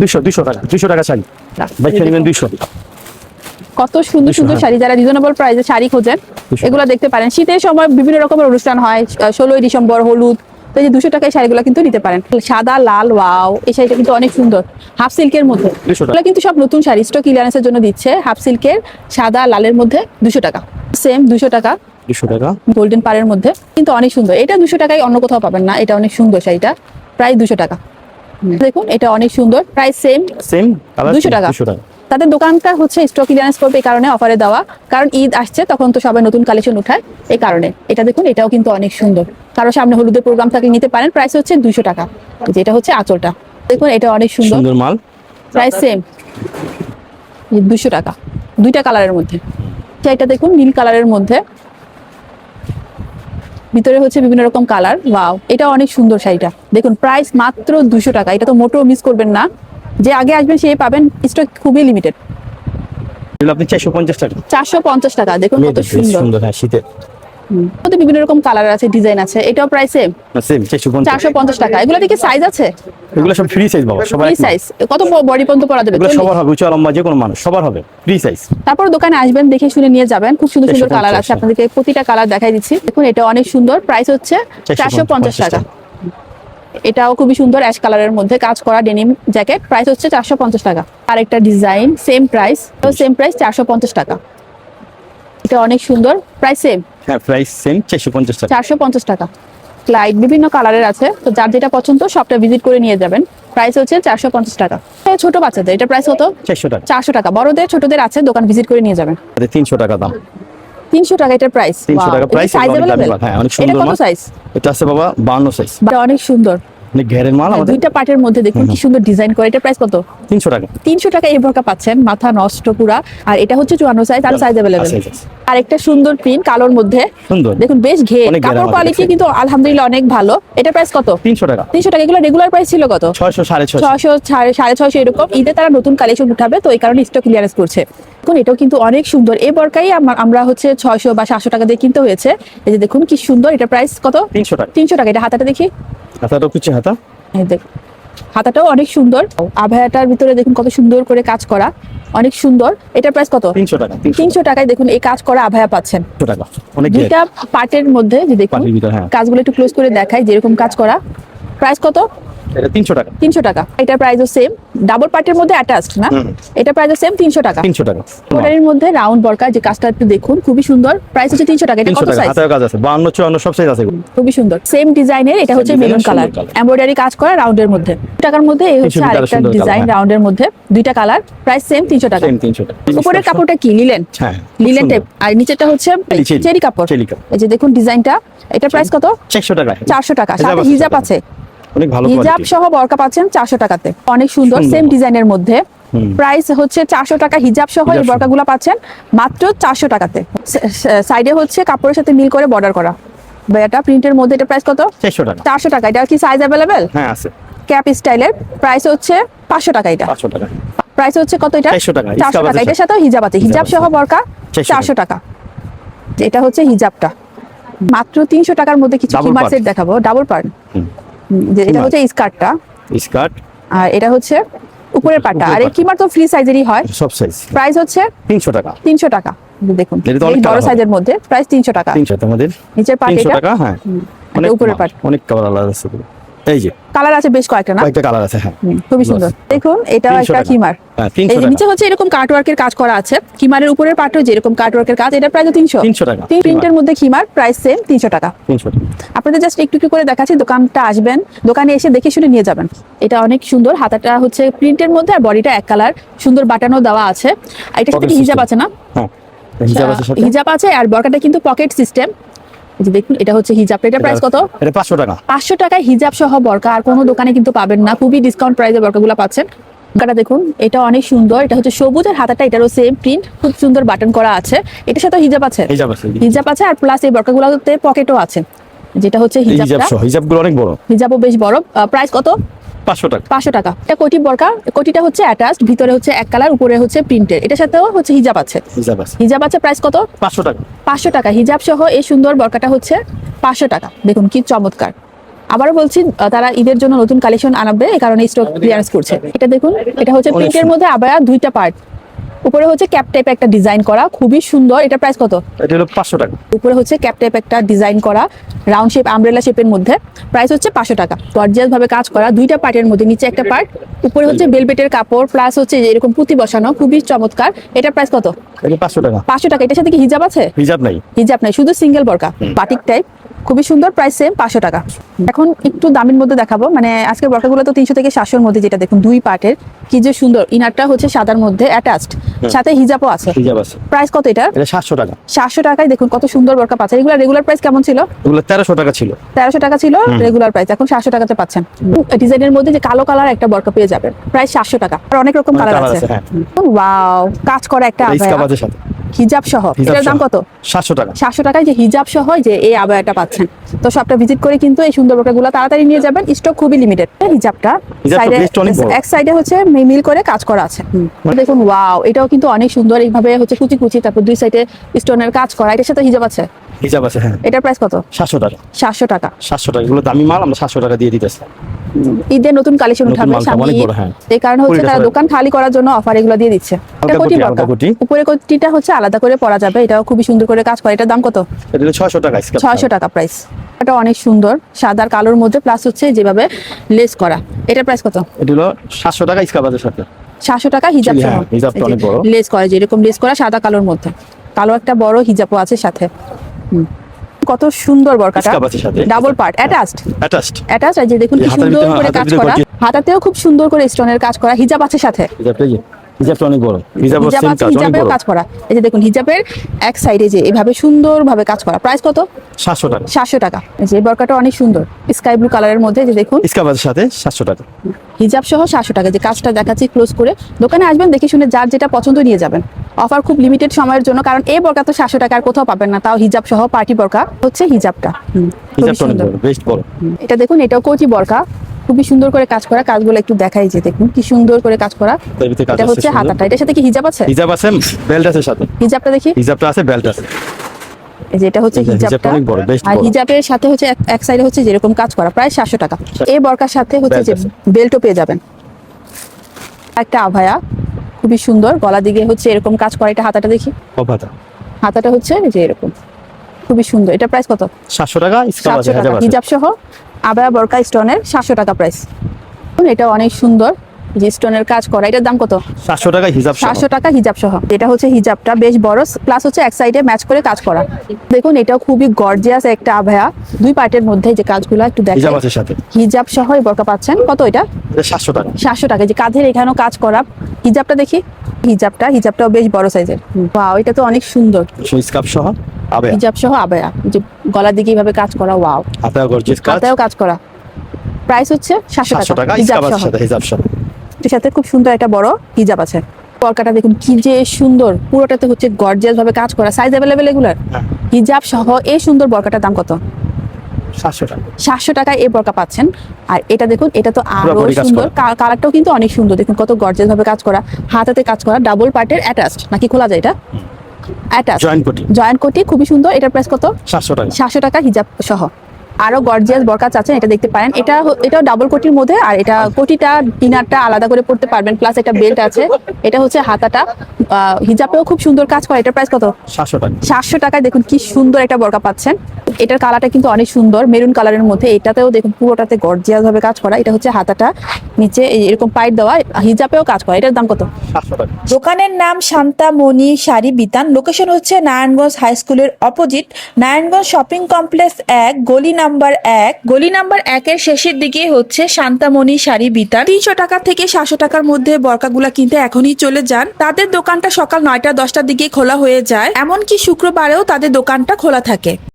দুইশো দুইশো টাকা দুইশো টাকা শাড়ি। বাইশে নেবেন দুইশো। কত সুন্দর সুন্দর। শাড়ি যারা রিজনেবল প্রাইসে শাড়ি খোঁজেন এগুলো দেখতে পারেন। শীতের সময় বিভিন্ন রকমের অনুষ্ঠান হয় ষোলোই ডিসেম্বর হলুদ তো এই যে দুশো টাকায় শাড়িগুলো কিন্তু নিতে পারেন। সাদা লাল ওয়াও এই শাড়িটা কিন্তু অনেক সুন্দর হাফ সিল্কের মধ্যে। 200 টাকা। এগুলো কিন্তু সব নতুন শাড়ি স্টক ক্লিয়ারেন্সের জন্য দিচ্ছে হাফ সিল্কের সাদা লালের মধ্যে দুশো টাকা। সেম দুশো টাকা। দুশো টাকা। গোল্ডেন পাড়ের মধ্যে কিন্তু অনেক সুন্দর। এটা দুশো টাকায় অন্য কোথাও পাবেন না এটা অনেক সুন্দর শাড়িটা প্রায় দুশো টাকা। দেখুন এটা অনেক সুন্দর। প্রায় সেম সেম কালার 200 টাকা। দুশো টাকা। তাদের দোকানটা হচ্ছে স্টক ক্লিয়ারেন্স করবে এই কারণে অফারে দেওয়া। কারণ ঈদ আসছে তখন তো সবাই নতুন কালেকশন উঠায় এই কারণে। এটা দেখুন এটাও কিন্তু অনেক সুন্দর। কারও সামনে হলুদের প্রোগ্রাম থাকলে নিতে পারেন প্রাইস হচ্ছে দুশো টাকা। যেটা হচ্ছে আঁচলটা। দেখুন এটা অনেক সুন্দর। সুন্দর মাল। প্রাইস সেম দুশো টাকা। দুইটা কালারের মধ্যে। এটা দেখুন নীল কালারের মধ্যে। ভিতরে হচ্ছে বিভিন্ন রকম কালার। ওয়াও এটা অনেক সুন্দর শাড়িটা। দেখুন প্রাইস মাত্র দুশো টাকা। এটা তো মোটেও মিস করবেন না। যে আগে আসবেন সে পাবেন। স্টক খুবই লিমিটেড আপনি চারশো পঞ্চাশ টাকা। চারশো পঞ্চাশ টাকা। দেখুন কত সুন্দর। সুন্দর হ্যাঁ শীতের। মধ্যে বিভিন্ন রকম কালার আছে ডিজাইন আছে এটাও প্রায় সেম সেম চারশো পঞ্চাশ। চারশো পঞ্চাশ টাকা। এগুলো থেকে সাইজ আছে? এগুলো সব ফ্রি সাইজ বাবা সবার ফ্রি সাইজ কত বডি পর্যন্ত পরা দেবে? এগুলো সবার হবে উঁচু লম্বা যে কোনো মানুষ সবার হবে ফ্রি সাইজ তারপর দোকানে আসবেন দেখে শুনে নিয়ে যাবেন। খুব সুন্দর সুন্দর কালার আছে আপনাদেরকে প্রতিটা কালার দেখাই দিচ্ছি। দেখুন এটা অনেক সুন্দর। প্রাইস হচ্ছে চারশো পঞ্চাশ 450 টাকা। এটাও খুবই সুন্দর অ্যাশ কালারের মধ্যে কাজ করা ডেনিম জ্যাকেট প্রাইস হচ্ছে চারশো পঞ্চাশ টাকা। আর একটা design same price same price চারশো পঞ্চাশ টাকা। এটা অনেক সুন্দর। প্রাইস সেম হ্যাঁ প্রাইস সেম চারশো পঞ্চাশ টাকা। চারশো পঞ্চাশ টাকা। লাইট বিভিন্ন কালারের আছে তো যার যেটা পছন্দ সবটা ভিজিট করে নিয়ে যাবেন। প্রাইস হচ্ছে চারশো পঞ্চাশ টাকা। এই ছোট বাচ্চাদের এটা প্রাইস কত? চারশো টাকা। চারশো টাকা। বড়দের ছোটদের আছে দোকান ভিজিট করে নিয়ে যাবেন। তিনশো টাকা দাম। তিনশো টাকা এটার প্রাইস 300 টাকা সাইজ এটা অ্যাভেলেবেল হ্যাঁ, অনেক এটা কত সাইজ এটা আছে বাবা বান্ন সাইজ এটা অনেক সুন্দর। অনেক ঘেরের মাল আমাদের দুইটা পার্টের মধ্যে দেখুন কি সুন্দর ডিজাইন করে। এটা প্রাইস কত? তিনশো টাকা। তিনশো টাকা এই ভরকা পাচ্ছেন। মাথা নষ্ট পুরা। আর এটা হচ্ছে চুয়ান্ন সাইজ আর সাইজ আছে। আর একটা সুন্দর প্রিন্ট কালোর মধ্যে। সুন্দর। দেখুন বেশ কাপড় কোয়ালিটি কিন্তু আলহামদুলিল্লাহ অনেক ভালো। এটা প্রাইস কত? তিনশো টাকা। তিনশো টাকা। এগুলো রেগুলার প্রাইস ছিল কত? ছয়শো সাড়ে ছয়শো। ছয়শো সাড়ে সাড়ে ছয়শো এরকম। ঈদে তারা নতুন কালেকশন উঠাবে তো এই কারণে স্টক ক্লিয়ারেন্স করছে। দেখুন এটাও কিন্তু অনেক সুন্দর। এই বরকাই আমরা হচ্ছে ছয়শো বা সাতশো টাকা দিয়ে কিনতে হয়েছে। এই যে দেখুন কি সুন্দর। এটা প্রাইস কত? তিনশো টাকা। তিনশো টাকা। এটা হাতাটা দেখি। হাতাটা কুচি হাতা? হাতাটাও অনেক সুন্দর। আভায়াটার ভিতরে দেখুন কত সুন্দর করে কাজ করা। অনেক সুন্দর। এটা প্রাইস কত? তিনশো টাকা তিনশো টাকায় দেখুন এই কাজ করা আভায়া পাচ্ছেন। দুইটা পার্টের মধ্যে যে দেখুন হ্যাঁ। কাজগুলো একটু ক্লোজ করে দেখাই যেরকম কাজ করা। প্রাইস কত? এটা টাকা। তিনশো টাকা। এটার প্রাইসও সেম ডাবল পার্টের মধ্যে অ্যাটাচড না? এটা প্রাইসও সেম তিনশো টাকা। তিনশো টাকা। ওটার মধ্যে রাউন্ড বরকা যে কাজটা একটু দেখুন খুবই সুন্দর। প্রাইস হচ্ছে তিনশো টাকা। এটা কত সাইজ হাতের কাজ আছে। বান্ন চুয়ান্ন সব সাইজ আছে খুবই সুন্দর। সেম ডিজাইনের এটা হচ্ছে মেরুন কালার এমব্রয়ডারি কাজ করা রাউন্ডের মধ্যে। টাকার মধ্যে এই হচ্ছে আরেকটা ডিজাইন। রাউন্ডের মধ্যে। দুইটা কালার প্রাইস সেম তিনশো টাকা। সেম তিনশো টাকা। উপরের কাপড়টা কি? লিলেন হ্যাঁ লিলেন টাইপ আর নিচেরটা হচ্ছে চেরি, কাপড়। এই যে দেখুন ডিজাইনটা এটা প্রাইস কত? চারশো টাকা। চারশো টাকা। হিজাব সাথে হিজাব আছে। অনেক ভালো হিজাব সহ বরকা পাচ্ছেন চারশো টাকাতে। অনেক সুন্দর। সেম ডিজাইনের মধ্যে। প্রাইস হচ্ছে চারশো টাকা হিজাব সহ এই। বরকাগুলো পাচ্ছেন মাত্র চারশো টাকাতে। সাইডে হচ্ছে কাপড়ের সাথে মিল করে বর্ডার করা। এটা প্রিন্টের মধ্যে এটা প্রাইস কত? চারশো টাকা। চারশো টাকা। এটা কি সাইজ অ্যাভেলেবেল হ্যাঁ আছে। ক্যাপ স্টাইলের প্রাইস হচ্ছে পাঁচশো টাকা এটা। পাঁচশো টাকা। প্রাইস হচ্ছে কত এটা? 400 টাকা, চারশো হিজাব টাকা। এটার সাথেও হিজাব আছে। হিজাব সহ। বরকা 400 চারশো টাকা। এটা হচ্ছে হিজাবটা। মাত্র তিনশো টাকার মধ্যে কিছু কিমার সেট দেখাবো। ডাবল পার্ট এটা হচ্ছে স্কার্টটা স্কার্ট আর এটা হচ্ছে উপরের পাটা আর এই পাটটা। কিমার তো ফ্রি সাইজেরই হয়। সব সাইজ প্রাইস হচ্ছে তিনশো টাকা। তিনশো টাকা। দেখুন এই অনেক বড় সাইজের মধ্যে প্রাইস তিনশো টাকা। তিনশো তোমাদের নিচের পাট তিনশো এটা? টাকা হ্যাঁ। অনেক উপরের পাট। অনেক কালার আলাদা আছে। এই যে। কালার আছে বেশ কয়েকটা না? কয়েকটা কালার আছে হ্যাঁ। খুবই সুন্দর। দেখুন এটা 300 একটা। কিমার। হ্যাঁ, এই 300 যে নিচে হচ্ছে এরকম কাটওয়ার্কের কাজ করা আছে। কিমারের উপরের পাটও যেরকম কাটওয়ার্কের কাজ এটা প্রাইস তিনশো। 300 টাকা। তিন প্রিন্টের মধ্যে কিমার প্রাইস সেম তিনশো টাকা। তিনশো টাকা। আপনাদের জাস্ট একটু একটু করে দেখাচ্ছি দোকানটা আসবেন দোকানে এসে দেখে শুনে নিয়ে যাবেন। এটা অনেক সুন্দর হাতাটা হচ্ছে প্রিন্টের মধ্যে আর বডিটা এক কালার সুন্দর বাটানো দেওয়া আছে। আর এটার সাথে হিজাব আছে না? হ্যাঁ হিজাব আছে আর বরকাটা কিন্তু পকেট সিস্টেম যে দেখুন এটা হচ্ছে হিজাব। এটা প্রাইস কত? এটা পাঁচশো টাকা। পাঁচশো টাকায় হিজাব সহ বরকা আর কোনো দোকানে কিন্তু পাবেন না। খুবই ডিসকাউন্ট প্রাইসে বরকাগুলো পাচ্ছেন। বরকাটা দেখুন এটা অনেক সুন্দর। এটা হচ্ছে সবুজ আর হাতাটা এটারও সেম প্রিন্ট খুব সুন্দর বাটন করা আছে। এটার সাথে হিজাব আছে? হিজাব আছে হিজাব। আছে আর প্লাস এই বরকাগুলোতে পকেটও আছে। যেটা হচ্ছে হিজাবটা। হিজাবগুলো অনেক বড়। হিজাবও বেশ বড়। প্রাইস কত? পাঁচশো টাকা। পাঁচশো টাকা। এটা কোটি বরকা কোটিটা হচ্ছে অ্যাটাচড ভিতরে হচ্ছে এক কালার উপরে হচ্ছে এটার সাথেও হচ্ছে হিজাব আছে। হিজাব আছে। হিজাব আছে প্রাইস কত? পাঁচশো টাকা। পাঁচশো টাকা। হিজাব সহ এই সুন্দর বরকাটা হচ্ছে পাঁচশো টাকা। দেখুন কি চমৎকার। আবারও বলছি তারা ঈদের জন্য নতুন কালেকশন আনাবে এই কারণে স্টক ক্লিয়ারেন্স করছে। এটা দেখুন এটা হচ্ছে প্রিন্টের মধ্যে আবার দুইটা পার্ট উপরে হচ্ছে ক্যাপ টাইপ একটা ডিজাইন করা খুবই সুন্দর। এটা প্রাইস কত? এটা হলো পাঁচশো টাকা। উপরে হচ্ছে ক্যাপ টাইপ একটা ডিজাইন করা রাউন্ড শেপ আমব্রেলা শেপের মধ্যে। প্রাইস হচ্ছে পাঁচশো টাকা। গর্জিয়াস ভাবে কাজ করা দুইটা পার্টের মধ্যে নিচে একটা পার্ট উপরে হচ্ছে বেলবেটের কাপড় প্লাস হচ্ছে যে এরকম পুঁতি বসানো খুবই চমৎকার। এটা প্রাইস কত? এটা পাঁচশো টাকা। পাঁচশো টাকা। এটার সাথে কি হিজাব আছে? হিজাব নাই। হিজাব নাই শুধু সিঙ্গেল বরকা বাটিক টাইপ খুবই সুন্দর প্রাইস সেম পাঁচশো টাকা। এখন একটু দামের মধ্যে দেখাবো। মানে আজকের বরকাগুলো তো তিনশো থেকে সাতশোর মধ্যে যেটা দেখুন দুই পার্টের কি যে সুন্দর ইনারটা হচ্ছে সাদার মধ্যে অ্যাটাচড সাথে হিজাবও আছে। হিজাব আছে। প্রাইস কত এটা? এটা সাতশো টাকা। সাতশো টাকায় দেখুন কত সুন্দর বরকা পাচ্ছে। এগুলো রেগুলার প্রাইস কেমন ছিল? এগুলো তেরোশো টাকা ছিল। তেরোশো টাকা ছিল রেগুলার প্রাইস এখন সাতশো টাকাতে পাচ্ছেন। ডিজাইনের মধ্যে যে কালো কালার একটা বরকা পেয়ে যাবেন। প্রায় সাতশো টাকা। আর অনেক রকম কালার আছে। হ্যাঁ। ওয়াও কাজ করা একটা সাথে। হিজাব সহ। এটার দাম কত? সাতশো টাকা। সাতশো টাকায় যে হিজাব সহ যে এই আবায়াটা পাচ্ছেন। তো সবটা ভিজিট করে কিন্তু এই সুন্দরগুলো তাড়াতাড়ি নিয়ে যাবেন। স্টক খুবই লিমিটেড হিজাবটা। হিজাবটা সাইডে। এক সাইডে হচ্ছে মি- মিল করে কাজ করা আছে। দেখুন ওয়াও এটাও কিন্তু অনেক সুন্দর। এইভাবে হচ্ছে কুচি কুচি তারপর দুই সাইডে স্টোনের কাজ করা। এটার সাথে হিজাব আছে? হিজাব আছে হ্যাঁ। এটার প্রাইস কত? সাতশো টাকা। সাতশো টাকা। সাতশো টাকা। এগুলো দামি মাল আমরা সাতশো টাকা দিয়ে দিতেছি। ঈদের নতুন কালেকশন উঠাবে সামনে হ্যাঁ। এই কারণে হচ্ছে তারা দোকান খালি করার জন্য অফার এগুলো দিয়ে দিচ্ছে। এটা কোটি কোটি, বর্গা উপরে কোটিটা হচ্ছে আলাদা করে পরা যাবে। এটাও খুবই সুন্দর করে কাজ করে। এটার দাম কত? এটা ছয়শো টাকা স্কার্ফ ছয়শো টাকা প্রাইস এটা অনেক সুন্দর। সাদার কালোর মধ্যে প্লাস হচ্ছে যেভাবে লেস করা। এটার প্রাইস কত? এটা হলো সাতশো টাকা স্কাবাজের সাথে। সাতশো টাকা হিজাব সহ। হ্যাঁ, হিজাবটা অনেক বড়। লেস করে যেরকম লেস করা সাদা কালোর মধ্যে। কালো একটা বড় হিজাবও আছে সাথে। হুম। কত সুন্দর বরকাটা। Double part attached attached attach আর যে দেখুন কি সুন্দর করে কাজ করা। হাতাতেও খুব সুন্দর করে স্টোনের কাজ করা। হিজাব আছে সাথে। হিজাবটা এই যে হিজাবটা অনেক বড়। হিজাব হিজাব কাজ অনেক হিজাবেও বড়। কাজ করা। এই যে দেখুন হিজাবের এক সাইডে যে এভাবে সুন্দর ভাবে কাজ করা। প্রাইস কত? সাতশো টাকা। সাতশো টাকা। এই যে এই বরকাটা অনেক সুন্দর। স্কাই ব্লু কালারের মধ্যে যে দেখুন। সাথে টাকা। হিজাব সহ সাতশো টাকা। যে কাজটা দেখাচ্ছি ক্লোজ করে। দোকানে আসবেন দেখে শুনে যার যেটা পছন্দ নিয়ে যাবেন। অফার খুব লিমিটেড সময়ের জন্য কারণ এই বরকা তো সাতশো টাকার কোথাও পাবেন না তাও হিজাব সহ পার্টি বরকা হচ্ছে হিজাবটা। এটা দেখুন এটাও কোচি বরকা খুবই সুন্দর করে কাজ করা কাজগুলো একটু দেখাই যে দেখুন কি সুন্দর করে কাজ করা। এটা হচ্ছে হাতাটা এটার সাথে কি হিজাব আছে? হিজাব আছে বেল্ট আছে সাথে। হিজাবটা দেখি। হিজাবটা আছে বেল্ট আছে। এই যে এটা হচ্ছে হিজাবটা আর হিজাবের সাথে হচ্ছে এক- সাইডে হচ্ছে যেরকম কাজ করা প্রায় সাতশো টাকা। এই বরকার সাথে হচ্ছে যে। বেল্টও পেয়ে যাবেন। একটা আভায়া। খুবই সুন্দর গলা দিকে হচ্ছে এরকম কাজ করা এটা হাতাটা দেখি। হাতাটা হচ্ছে যে এরকম। খুবই সুন্দর। এটা প্রাইস কত? সাতশো টাকা সাতশো টাকা। হিজাব সহ আবায়া বরকা স্টোনের সাতশো টাকা প্রাইস এটা অনেক সুন্দর। যে স্টোনের কাজ করা এটার দাম কত? সাতশো টাকা হিজাব সহ। সাতশো টাকা হিজাব সহ এটা হচ্ছে হিজাবটা বেশ বড় প্লাস হচ্ছে এক সাইডে ম্যাচ করে কাজ করা। দেখুন এটাও খুবই গর্জিয়াস একটা আভায়া। দুই পার্টের মধ্যে যে কাজগুলো একটু দেখেন। হিজাব সাথে। হিজাব সহ বরকা পাচ্ছেন। কত এটা? এটা সাতশো টাকা। সাতশো টাকা। যে কাঁধের এখানেও কাজ করা। হিজাবটা দেখি? হিজাবটা হিজাবটাও বেশ বড় সাইজের। ওয়াও এটা তো অনেক সুন্দর। স্কার্ফ সহ? আবে হিজাব সহ আবায়া। যে গলার দিকে এইভাবে কাজ করা ওয়াও হাতে গর্জিয়াস কাজ? হাতেও কাজ করা। প্রাইস হচ্ছে সাতশো সাতশো টাকা টাকা হিজাব সহ। হিজাব সহ। এর সাথে খুব সুন্দর একটা বড় হিজাব আছে। পরকাটা দেখুন কি যে সুন্দর। পুরোটাতে হচ্ছে গর্জিয়াস ভাবে কাজ করা। সাইজ অ্যাভেলেবেল এগুলার? হ্যাঁ। হিজাব সহ এই সুন্দর বরকাটার দাম কত? সাতশো টাকা। সাতশো টাকায় এই বরকা পাচ্ছেন। আর এটা দেখুন এটা তো আরও সুন্দর। কালারটাও কিন্তু অনেক সুন্দর। দেখুন কত গর্জিয়াস ভাবে কাজ করা। হাতাতে কাজ করা ডাবল পার্টের অ্যাটাচড নাকি খোলা যায় এটা? অ্যাটাচ জয়েন্ট কোটি জয়েন্ট কোটি খুবই সুন্দর। এটার প্রাইস কত? সাতশো টাকা। সাতশো টাকা হিজাব সহ। আরও গর্জিয়াস বরকা চাচ্ছেন এটা দেখতে পারেন। এটা এটাও ডাবল কোটির মধ্যে আর এটা কোটিটা ইনারটা আলাদা করে পড়তে পারবেন। প্লাস একটা বেল্ট আছে। এটা হচ্ছে হাতাটা। আহ, হিজাবেও খুব সুন্দর কাজ করে। এটার প্রাইস কত? সাতশো টাকা। সাতশো টাকায় দেখুন কি সুন্দর একটা বরকা পাচ্ছেন। এটার কালারটা কিন্তু অনেক সুন্দর। মেরুন কালারের মধ্যে। এটাতেও দেখুন পুরোটাতে গর্জিয়াস ভাবে কাজ করা। এটা হচ্ছে হাতাটা। নিচে এরকম পাইট দেওয়া হিজাবেও কাজ করা। এটার দাম কত? দোকানের নাম শান্তামণি শাড়ি বিতান। লোকেশন হচ্ছে নারায়ণগঞ্জ হাই স্কুলের অপোজিট নারায়ণগঞ্জ শপিং কমপ্লেক্স এক গলি নাম্বার এক। গলি নাম্বার একের শেষের দিকে হচ্ছে শান্তামণি শাড়ি বিতান। তিনশো টাকা থেকে সাতশো টাকার মধ্যে বরকাগুলা কিনতে এখনই চলে যান। তাদের দোকানটা সকাল নয়টা দশটার দিকে খোলা হয়ে যায়। এমনকি শুক্রবারেও তাদের দোকানটা খোলা থাকে।